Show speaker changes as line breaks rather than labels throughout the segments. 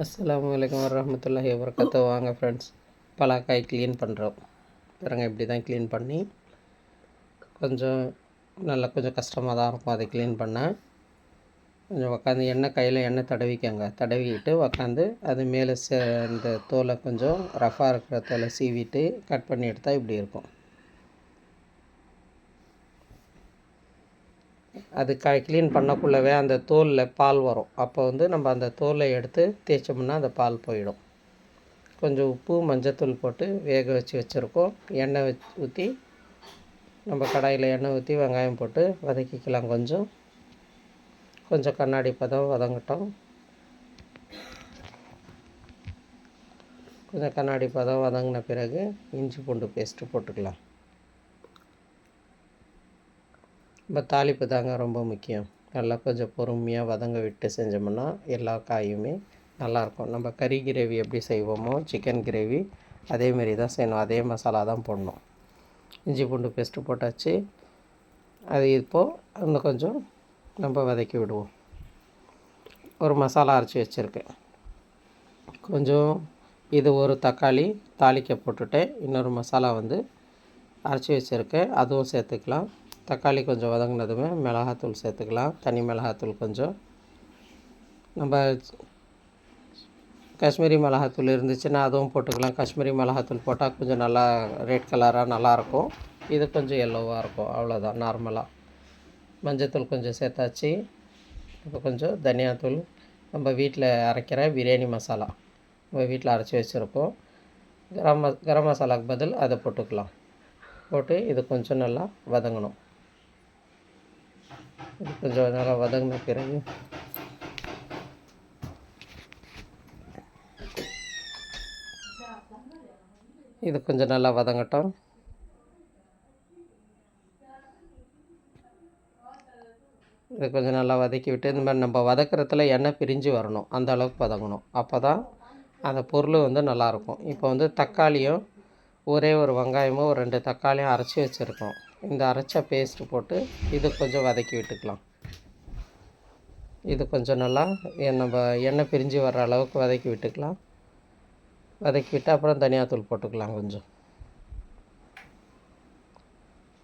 அஸ்லாம் வலைக்கம் வரமத்துல்லாஹி வபரகாத்து வாங்க ஃப்ரெண்ட்ஸ் பலாக்காய் க்ளீன் பண்ணுறோம் பாருங்க இப்படி தான் க்ளீன் பண்ணி கொஞ்சம் நல்லா கொஞ்சம் கஷ்டமாக தான் இருக்கும் அதை க்ளீன் பண்ண. கொஞ்சம் உக்காந்து எண்ணெய் கையில் எண்ணெய் தடவிக்கங்க. தடவிக்கிட்டு உக்காந்து அது மேலே சே இந்த தோலை கொஞ்சம் ரஃப்பாக இருக்கிற தோலை சீவிட்டு கட் பண்ணி எடுத்தால் இப்படி இருக்கும். அது க க்ளீன் பண்ணக்குள்ளவே அந்த தோலில் பால் வரும். அப்போ வந்து நம்ம அந்த தோலை எடுத்து தேய்ச்சோம்னா அந்த பால் போயிடும். கொஞ்சம் உப்பு மஞ்சத்தூள் போட்டு வேக வச்சு வச்சுருக்கோம். எண்ணெய் வச்சு ஊற்றி நம்ம கடாயில் எண்ணெய் ஊற்றி வெங்காயம் போட்டு வதக்கிக்கலாம் கொஞ்சம். கொஞ்சம் கண்ணாடி பதம் வதங்கட்டும். கொஞ்சம் கண்ணாடி பதம் வதங்கின பிறகு இஞ்சி பூண்டு பேஸ்ட்டு போட்டுக்கலாம். நம்ம தாளிப்பு தாங்க ரொம்ப முக்கியம். நல்லா கொஞ்சம் பொறுமையாக வதங்க விட்டு செஞ்சோம்னா எல்லா காயுமே நல்லாயிருக்கும். நம்ம கறி கிரேவி எப்படி செய்வோமோ சிக்கன் கிரேவி அதேமாரி தான் செய்யணும். அதே மசாலா தான் போடணும். இஞ்சி பூண்டு பேஸ்ட்டு போட்டாச்சு. அது இப்போது இன்னும் கொஞ்சம் நம்ம வதக்கி விடுவோம். ஒரு மசாலா அரைச்சி வச்சுருக்கேன். கொஞ்சம் இது ஒரு தக்காளி தாளிக்க போட்டுட்டேன். இன்னொரு மசாலா வந்து அரைச்சி வச்சுருக்கேன். அதுவும் சேர்த்துக்கலாம். தக்காளி கொஞ்சம் வதங்கினதுமே மிளகாத்தூள் சேர்த்துக்கலாம். தனி மிளகாத்தூள் கொஞ்சம். நம்ம காஷ்மீரி மிளகாத்தூள் இருந்துச்சுன்னா அதுவும் போட்டுக்கலாம். காஷ்மீரி மிளகாத்தூள் போட்டால் கொஞ்சம் நல்லா ரெட் கலராக நல்லாயிருக்கும் இது கொஞ்சம் எல்லோவாக இருக்கும். அவ்வளோதான் நார்மலாக மஞ்சத்தூள் கொஞ்சம் சேர்த்தாச்சு. இப்போ கொஞ்சம் தனியாத்தூள். நம்ம வீட்டில் அரைக்கிற பிரியாணி மசாலா. நம்ம வீட்டில் அரைச்சி வச்சுருக்கோம் கரம் ம கரம் மசாலாவுக்கு பதில் அதை போட்டுக்கலாம். போட்டு இது கொஞ்சம் நல்லா வதங்கணும். இது கொஞ்சம் நல்லா வதங்கின பிறகு. இது கொஞ்சம் நல்லா வதங்கட்டும். இது கொஞ்சம் நல்லா வதக்கி விட்டு இந்த மாதிரி நம்ம வதக்கிறதுல எண்ணெய் பிரிஞ்சு வரணும். அந்த அளவுக்கு வதங்கணும். அப்போ தான் அந்த பொருள் வந்து நல்லாயிருக்கும் இப்போ வந்து தக்காளியும் ஒரே ஒரு வெங்காயமும் ஒரு ரெண்டு தக்காளியும் அரைச்சி வச்சுருக்கோம். இந்த அரைச்ச பேஸ்ட்டு போட்டு இது கொஞ்சம் வதக்கி விட்டுக்கலாம். இது கொஞ்சம் நல்லா நம்ம எண்ணெய் பிரிஞ்சு வர்ற அளவுக்கு வதக்கி விட்டுக்கலாம். வதக்கி விட்டு அப்புறம் தனியாத்தூள் போட்டுக்கலாம் கொஞ்சம்.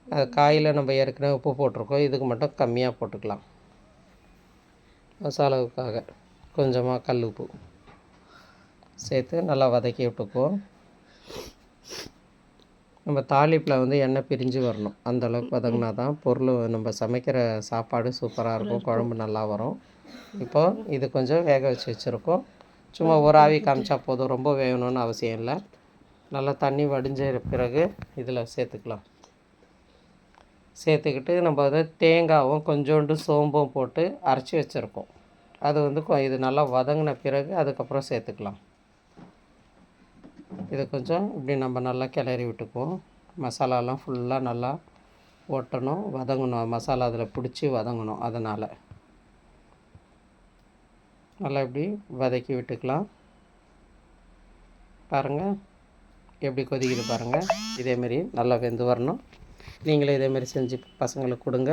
அது காயில் நம்ம ஏற்கனவே உப்பு போட்டிருக்கோம். இதுக்கு மட்டும் கம்மியாக போட்டுக்கலாம். மசாலாவுக்காக கொஞ்சமாக கல் உப்பு சேர்த்து நல்லா வதக்கி விட்டுக்குவோம். நம்ம தாளிப்பில் வந்து எண்ணெய் பிரிஞ்சு வரணும். அந்த அளவுக்கு வதங்கினா தான் பொருள் நம்ம சமைக்கிற சாப்பாடு சூப்பராக இருக்கும். குழம்பு நல்லா வரும். இப்போது இது கொஞ்சம் வேக வச்சு வச்சுருக்கோம். சும்மா ஒரு ஆவி காமிச்சா போதும். ரொம்ப வேகணும்னு அவசியம் இல்லை. நல்லா தண்ணி வடிஞ்ச பிறகு இதில் சேர்த்துக்கலாம். சேர்த்துக்கிட்டு நம்ம வந்து தேங்காவும் கொஞ்சோண்டு சோம்பும் போட்டு அரைச்சி வச்சுருக்கோம். அது வந்து இது நல்லா வதங்கின பிறகு அதுக்கப்புறம் சேர்த்துக்கலாம். இது கொஞ்சம் இப்படி நம்ம நல்லா கிளறி விட்டுக்குவோம். மசாலாலாம் ஃபுல்லாக நல்லா ஒட்டணும் வதங்கணும். மசாலா அதில் பிடிச்சி வதங்கணும் அதனால். நல்லா இப்படி வதக்கி விட்டுக்கலாம். பாருங்கள் எப்படி கொதிக்குது பாருங்கள் இதேமாரி நல்லா வெந்து வரணும். நீங்களே இதேமாரி செஞ்சு பசங்களுக்கு கொடுங்க.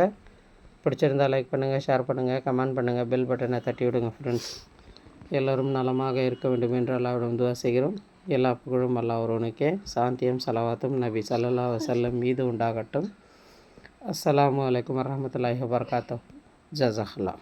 பிடிச்சிருந்தால் லைக் பண்ணுங்கள் ஷேர் பண்ணுங்கள் கமெண்ட் பண்ணுங்கள் பெல் பட்டனை தட்டி விடுங்க ஃப்ரெண்ட்ஸ் எல்லோரும் நலமாக இருக்க வேண்டும் என்று அல்லாவிடம் துவா செய்கிறோம். எல்லா புகழும் அல்லா ஒருவனுக்கே சாந்தியம் சலவாத்தும் நபி சல்லா வசல்லம் மீது உண்டாகட்டும். அஸ்லாம் வலைக்கம் வரமத்துல்லாஹி வபர்காத்தோ ஜசஹ்லாம்